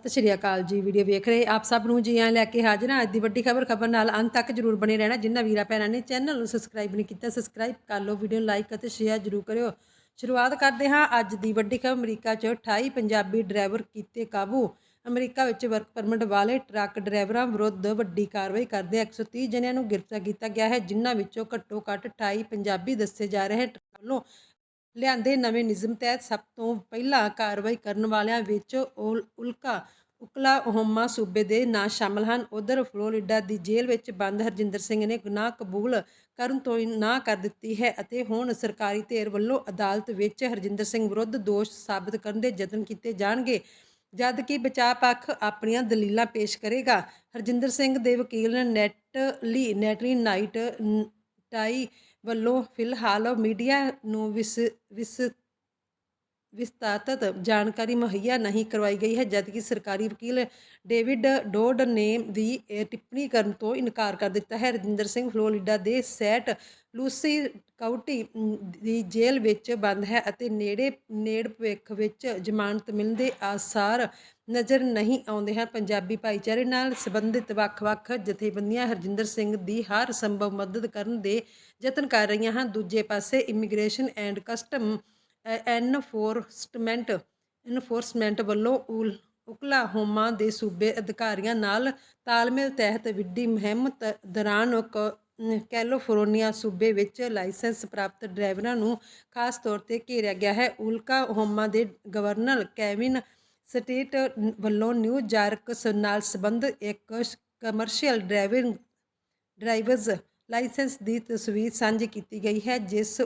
ਸਤਿ ਸ਼੍ਰੀ ਅਕਾਲ ਜੀ, ਵੀਡੀਓ ਵੇਖ ਰਹੇ ਆਪ ਸਭ ਨੂੰ ਜੀ ਆਇਆਂ ਲੈ ਕੇ ਹਾਜ਼ਰ ਹਾਂ। ਅੱਜ ਦੀ ਵੱਡੀ ਖਬਰ ਖਬਰ ਨਾਲ ਅੰਤ ਤੱਕ ਜਰੂਰ ਬਣੇ ਰਹਿਣਾ। ਜਿਨ੍ਹਾਂ ਵੀਰਾ ਭੈਣਾਂ ਨੇ ਚੈਨਲ ਨੂੰ ਸਬਸਕ੍ਰਾਈਬ ਨਹੀਂ ਕੀਤਾ ਸਬਸਕ੍ਰਾਈਬ ਕਰ ਲਓ, ਵੀਡੀਓ ਨੂੰ ਲਾਈਕ ਅਤੇ ਸ਼ੇਅਰ ਜਰੂਰ ਕਰਿਓ। ਸ਼ੁਰੂਆਤ ਕਰਦੇ ਹਾਂ ਅੱਜ ਦੀ ਵੱਡੀ ਖਬਰ। ਅਮਰੀਕਾ 'ਚ 28 ਪੰਜਾਬੀ ਡਰਾਈਵਰ ਕੀਤੇ ਕਾਬੂ। ਅਮਰੀਕਾ ਵਿੱਚ ਵਰਕ ਪਰਮਿਟ ਵਾਲੇ ਟਰੱਕ ਡਰਾਈਵਰਾਂ ਵਿਰੁੱਧ ਵੱਡੀ ਕਾਰਵਾਈ ਕਰਦੇ 130 ਜਣਿਆਂ ਨੂੰ ਗ੍ਰਿਫਤਾਰ ਕੀਤਾ ਗਿਆ ਹੈ, ਜਿਨ੍ਹਾਂ ਵਿੱਚੋਂ ਘੱਟੋ ਘੱਟ 28 ਪੰਜਾਬੀ ਦੱਸੇ ਜਾ ਰਹੇ ਹਨ। ਵੱਲੋਂ ਲਿਆਂਦੇ ਨਵੇਂ ਨਿਯਮ ਤਹਿਤ ਸਭ ਤੋਂ ਪਹਿਲਾਂ ਕਾਰਵਾਈ ਕਰਨ ਵਾਲਿਆਂ ਵਿੱਚ ਉਲ- ਉਲਕਾ ਉਕਲਾਹੋਮਾ ਸੂਬੇ ਦੇ ਨਾਂ ਸ਼ਾਮਲ ਹਨ। ਉਧਰ ਫਲੋਰੀਡਾ ਦੀ ਜੇਲ੍ਹ ਵਿੱਚ ਬੰਦ ਹਰਜਿੰਦਰ ਸਿੰਘ ਨੇ ਗੁਨਾਹ ਕਬੂਲ ਕਰਨ ਤੋਂ ਨਾ ਕਰ ਦਿੱਤੀ ਹੈ ਅਤੇ ਹੁਣ ਸਰਕਾਰੀ ਧਿਰ ਵੱਲੋਂ ਅਦਾਲਤ ਵਿੱਚ ਹਰਜਿੰਦਰ ਸਿੰਘ ਵਿਰੁੱਧ ਦੋਸ਼ ਸਾਬਤ ਕਰਨ ਦੇ ਯਤਨ ਕੀਤੇ ਜਾਣਗੇ, ਜਦ ਕਿ ਬਚਾਅ ਪੱਖ ਆਪਣੀਆਂ ਦਲੀਲਾਂ ਪੇਸ਼ ਕਰੇਗਾ। ਹਰਜਿੰਦਰ ਸਿੰਘ ਦੇ ਵਕੀਲ ਨੈਟਲੀ ਨੈਟਰੀ ਨਾਈਟ ਟਾਈ ਵੱਲੋਂ ਫਿਲਹਾਲ ਮੀਡੀਆ ਨੂੰ ਵਿਸ ਵਿਸ ਵਿਸਤਾਰਤ ਜਾਣਕਾਰੀ ਮੁਹੱਈਆ ਨਹੀਂ ਕਰਵਾਈ ਗਈ ਹੈ, ਜਦਕਿ ਸਰਕਾਰੀ ਵਕੀਲ ਡੇਵਿਡ ਡੋਡ ਨੇ ਵੀ ਟਿੱਪਣੀ ਕਰਨ ਤੋਂ ਇਨਕਾਰ ਕਰ ਦਿੱਤਾ ਹੈ। ਰਜਿੰਦਰ ਸਿੰਘ ਫਲੋਰੀਡਾ ਦੇ ਸੈਟ ਲੂਸੀ ਕਾਊਟੀ ਦੀ ਜੇਲ੍ਹ ਵਿੱਚ ਬੰਦ ਹੈ ਅਤੇ ਨੇੜੇ ਨੇੜ ਭਵਿੱਖ ਵਿੱਚ ਜ਼ਮਾਨਤ ਮਿਲਣ ਦੇ ਆਸਾਰ ਨਜ਼ਰ ਨਹੀਂ ਆਉਂਦੇ ਹਨ। ਪੰਜਾਬੀ ਭਾਈਚਾਰੇ ਨਾਲ ਸੰਬੰਧਿਤ ਵੱਖ-ਵੱਖ ਜਥੇਬੰਦੀਆਂ ਹਰਜਿੰਦਰ ਸਿੰਘ ਦੀ ਹਰ ਸੰਭਵ ਮਦਦ ਕਰਨ ਦੇ ਯਤਨ ਕਰ ਰਹੀਆਂ ਹਨ। ਦੂਜੇ ਪਾਸੇ immigration and custom enforcement enforcement ਵੱਲੋਂ ਉਲ- ਓਕਲਾਹੋਮਾ ਦੇ ਸੂਬੇ ਅਧਿਕਾਰੀਆਂ ਨਾਲ ਤਾਲਮੇਲ ਤਹਿਤ ਵਿੱਢੀ ਮੁਹਿੰਮ ਤ- ਦੌਰਾਨ ਕ- ਕੈਲੀਫੋਰਨੀਆ ਸੂਬੇ ਵਿੱਚ ਲਾਇਸੈਂਸ ਪ੍ਰਾਪਤ ਡਰਾਈਵਰਾਂ ਨੂੰ ਖਾਸ ਤੌਰ ਤੇ ਘੇਰਿਆ ਗਿਆ ਹੈ। ਉਲਕਾਹੋਮਾ ਦੇ ਗਵਰਨਰ ਕੈਵਿਨ ਸਟੇਟ ਵੱਲੋਂ ਨਿਊ ਜਾਰਕ ਨਾਲ ਸੰਬੰਧ ਇੱਕ ਕਮਰਸ਼ੀਅਲ ਡਰਾਈਵਿੰਗ, ਡਰਾਈਵਰਜ਼ ਲਾਇਸੈਂਸ ਦੀ ਤਸਵੀਰ ਸਾਂਝੀ ਕੀਤੀ ਗਈ ਹੈ, ਜਿਸ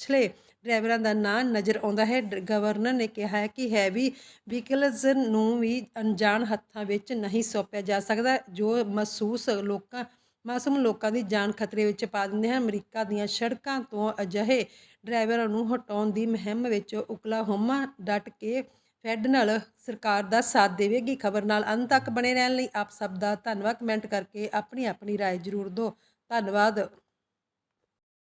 ਉਛਲੇ ਡਰਾਈਵਰਾਂ ਦਾ ਨਾਂ ਨਜ਼ਰ ਆਉਂਦਾ ਹੈ ਡ- ਗਵਰਨਰ ਨੇ ਕਿਹਾ ਹੈ ਕਿ ਹੈਵੀ ਵਹੀਕਲਸ ਨੂੰ ਵੀ ਅਣਜਾਣ ਹੱਥਾਂ ਵਿੱਚ ਨਹੀਂ ਸੌਂਪਿਆ ਜਾ ਸਕਦਾ ਜੋ ਮਹਿਸੂਸ ਲੋਕਾਂ ਮਾਸੂਮ ਲੋਕਾਂ ਦੀ ਜਾਨ ਖਤਰੇ ਵਿੱਚ ਪਾ ਦਿੰਦੇ ਹਨ ਅਮਰੀਕਾ ਦੀਆਂ ਸੜਕਾਂ ਤੋਂ ਅਜਿਹੇ ਡਰਾਈਵਰਾਂ ਨੂੰ ਹਟਾਉਣ ਦੀ ਮੁਹਿੰਮ ਵਿੱਚ ਉਕਲਾਹੋਮਾ ਡਟ ਕੇ ਫੈਡਰਲ ਸਰਕਾਰ ਦਾ ਸਾਥ ਦੇਵੇਗੀ ਖਬਰ ਨਾਲ ਅੰਤ ਤੱਕ ਬਣੇ ਰਹਿਣ ਲਈ ਆਪ ਸਭ ਦਾ ਧੰਨਵਾਦ ਕਮੈਂਟ ਕਰਕੇ ਆਪਣੀ ਆਪਣੀ رائے ਜ਼ਰੂਰ ਦਿਓ ਧੰਨਵਾਦ